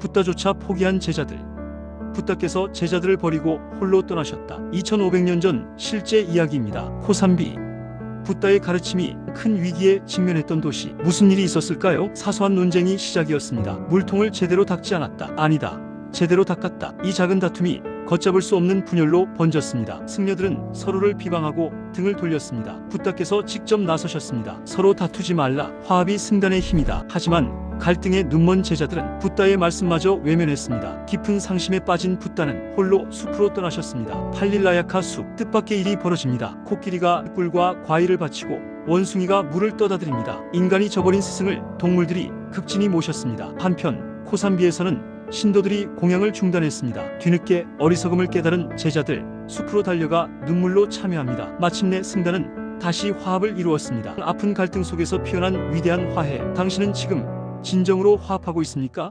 붓다조차 포기한 제자들. 붓다께서 제자들을 버리고 홀로 떠나셨다. 2500년 전 실제 이야기입니다. 코산비. 붓다의 가르침이 큰 위기에 직면했던 도시. 무슨 일이 있었을까요? 사소한 논쟁이 시작이었습니다. 물통을 제대로 닦지 않았다. 아니다. 제대로 닦았다. 이 작은 다툼이 걷잡을 수 없는 분열로 번졌습니다. 승려들은 서로를 비방하고 등을 돌렸습니다. 붓다께서 직접 나서셨습니다. 서로 다투지 말라. 화합이 승단의 힘이다. 하지만 갈등에 눈먼 제자들은 붓다의 말씀마저 외면했습니다. 깊은 상심에 빠진 붓다는 홀로 숲으로 떠나셨습니다. 팔릴라야카 숲 뜻밖의 일이 벌어집니다. 코끼리가 꿀과 과일을 바치고 원숭이가 물을 떠다드립니다. 인간이 저버린 스승을 동물들이 극진히 모셨습니다. 한편 코산비에서는 신도들이 공양을 중단했습니다. 뒤늦게 어리석음을 깨달은 제자들 숲으로 달려가 눈물로 참여합니다. 마침내 승단은 다시 화합을 이루었습니다. 아픈 갈등 속에서 피어난 위대한 화해. 당신은 지금 진정으로 화합하고 있습니까?